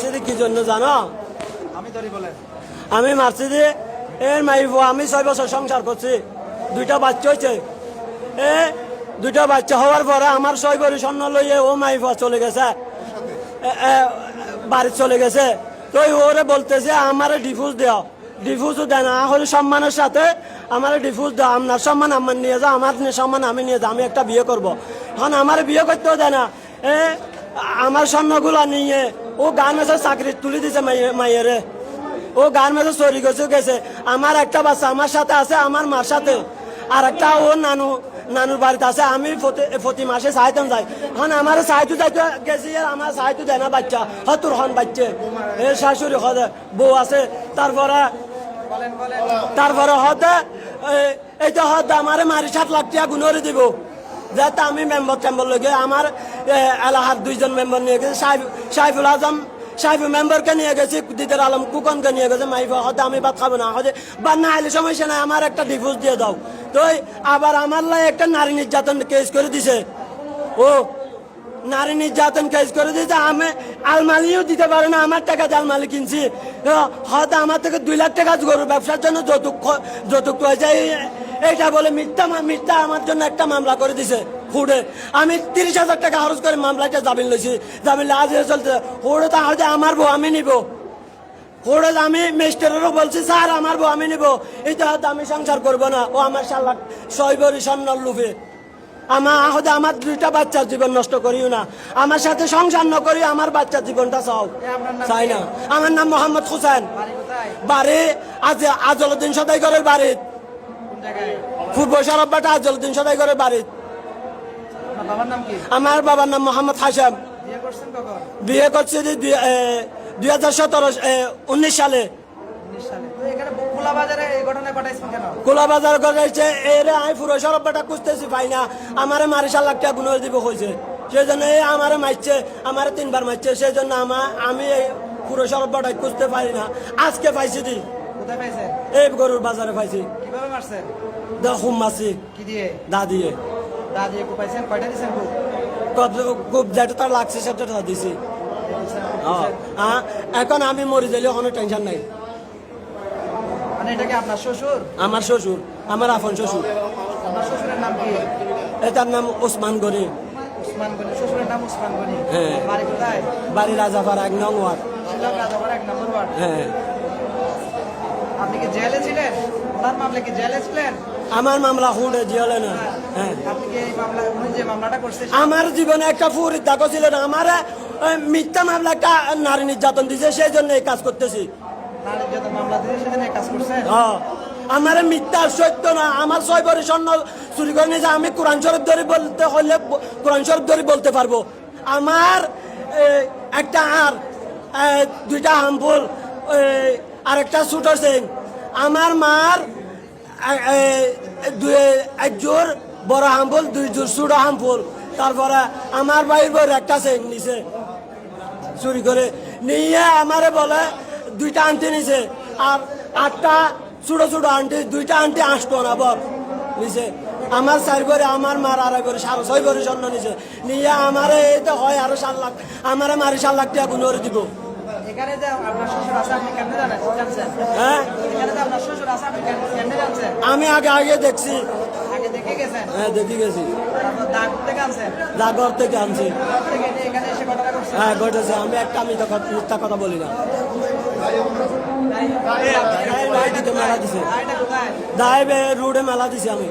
মারছি দি কি জন্য জানো? আমি মারছি এর মাইব আমি ছয় বছর সংসার করছি। দুইটা বাচ্চা হয়েছে এ দুইটা বাচ্চা হওয়ার পরে আমার ছয় বড়ি স্বর্ণ লইয়ে ও মাইফ চলে গেছে। বাড়ি চলে গেছে। তো ওরে বলতেছে, আমারে ডিফুজ দেও। ডিফুজও দেয় না। হলে সম্মানের সাথে আমার ডিফুজ দাও। আপনার সম্মান আমার নিয়ে যাও। আমার সম্মান আমি নিয়ে যাও। আমি একটা বিয়ে করব। এখন আমার বিয়ে করতেও দেয় না। এ, আমার স্বর্ণগুলো নিয়ে ও গান এসে চাকরি তুলে দিছে মাইয়ে- মাইয়েরে। ও গান মেঝে চুরি গেছে গেছে। আমার একটা বাচ্চা আমার সাথে আছে আমার মার সাথে। আর একটা ও নানু নানুর বাড়িতে আছে, আমি প্রতি মাসে সাহায্য যাই এখন আমার সাহায্য যাইতে গেছি আর আমার সাহায্য দেয় না বাচ্চা। হতুর হন বাচ্চা। এ, শাশুড়ি হদে বউ আছে। তারপরে তারপরে হতে এই তো হতে আমার মারি সাত লাখ টাকা গুণরে দিব। যাতে আমি মেম্বার টেম্বার লগে আমার এলাহার দুইজন মেম্বার নিয়ে গেছে সাহেব সাহেবুল আজম সাহেব মেম্বারকে নিয়ে গেছি, দিদার আলম কুকনকে নিয়ে গেছে, মাইফা, হতে আমি ভাত খাব না, হতে বা না হলে সমস্যা নাই, আমার একটা ডিভোর্স দিয়ে দাও। তো আবার আমার লাই একটা নারী নির্যাতন কেস করে দিছে। ও, নারী নির্যাতন কেস করে দিয়েছে আমি আলমালিও দিতে পারে না, আমার টাকা আলমালি কিনছি। হয়তো আমার থেকে দুই লাখ টাকা গরু ব্যবসার জন্য যৌতুক যৌতুক হয়েছে এইটা বলে মিথ্যা মিথ্যা আমার জন্য একটা মামলা করে দিছে। হুড়ে। আমি তিরিশ হাজার টাকা খরচ করে মামলাটা জামিন লইছি। জামিন আজ চলতে। হুড়ে তো হয়তো আমার বউ আমি নিব। হুড়ে আমি মিস্টারেরও বলছি স্যার আমার বউ আমি নিব। এটা হয়তো আমি সংসার করব না। ও আমার ছয় বড়ি স্বর্ণ লুফে আমার হয়তো আমার দুইটা বাচ্চার জীবন নষ্ট করিও না। আমার সাথে সংসার ন করি আমার বাচ্চার জীবনটা চাও। চাই না। আমার নাম মোহাম্মদ হুসেন। বাড়ি বাড়ি আজ আজলুদ্দিন সদাইগরের বাড়ি। কোন জায়গায়? পূর্ব সরব্বাটা আজলুদ্দিন সদাইগরের বাড়ি আপনার বাবার নাম কি আমার বাবার নাম মোহাম্মদ হাসাম বিয়ে করছেন করছে যে দুই- হাজার সতেরো উনিশ সালে। উনিশ সালে। তো এখানে খোলা বাজারে এই ঘটনা ঘটাইছেন কেন? কোলা বাজার এরে আমি পুরো সরব্বাটা খুঁজতেছি পাই না। আমারে মারিশাল লাখ টাকা গুণের দিব হয়েছে। সেই জন্য এই আমারে মারছে আমারে তিনবার মারছে। সেই জন্য আমার আমি এই পুরো সরব্বাটা খুঁজতে পারি না। আজকে পাইছি দি। এই গরুর বাজারে পাইছি। কীভাবে মারছেন? দা হুম মাছি কি দিয়ে? দা দিয়ে। দিয়ে কো পাইছেন কয়টা দিছেন খুব কত খুব যেটা তার লাগছে সেটা দিছি হ্যাঁ, হ্যাঁ, এখন আমি মরে গেলে কোনো টেনশন নাই মানে এটা কি আপনার শ্বশুর আমার শ্বশুর আমার আপন শ্বশুর আপনার শ্বশুরের নাম কি এটার নাম ওসমান গনি শ্বশুরের নাম উসমান গনি হ্যাঁ। বাড়ি কোথায় বাড়ি এক নং ওয়ার্ড শিলং এক নম্বর ওয়ার্ড হ্যাঁ কি জেলে ছিলেন? ওনার মামলা কি জেলে ছিলেন? আমার মামলা হুঁড়ে জিয়লে না। হ্যাঁ। আপনি কি এই মামলা উনি যে মামলাটা করছে আমার জীবনে একটা ফুরির দাগ ছিল না। আমার মিথ্যা মামলা একটা নারী নির্যাতন দিছে সেই জন্য এই কাজ করতেছি। হ্যাঁ আমার মিথ্যা সত্য না। আমার ছয় বড়ি স্বর্ণ চুরি করে নিয়েছে। আমি কোরআন শরীফ ধরে বলতে হলে কোরআন শরীফ ধরে বলতে পারব। আমার একটা আর দুইটা হামফুল আর একটা সুটো সিং আমার মার এক জোর বড় হামফুল দুই জোর সুটো হামফুল তারপরে আমার ভাইয়ের বউর একটা সিং নিছে, চুরি করে। নিয়ে আমারে বলে, দুইটা আন্টি নিছে, আর আটটা ছোট ছোট আন্টি, দুইটা আন্টি আসতো না বর নিছে। আমার চার করে আমার মার আড়াই করে সাড়ে ছয় করে স্বর্ণ নিছে। নিয়ে আমারে এই তো হয় আরও সাত লাখ, আমারে মারি সাত লাখ টাকা গুণরে দিব। এখানে যে আপনার শ্বশুর আছে আপনি কেমনে জানেন? হ্যাঁ? এখানে যে আপনার শ্বশুর আছে আপনি কেমনে- কেমনে জানছেন? আমি আগে আগে দেখছি। আগে দেখে গেছেন? হ্যাঁ দেখি গেছি। তারপর দাগ থেকে আনছেন জাগর থেকে আনছি এখানে এসে ঘটনা হ্যাঁ ঘটেছে। আমি একটা মিথ্যা কথা মিথ্যা কথা বলি না। মেলা দিছে। দায় রোডে মেলা দিছে আমি।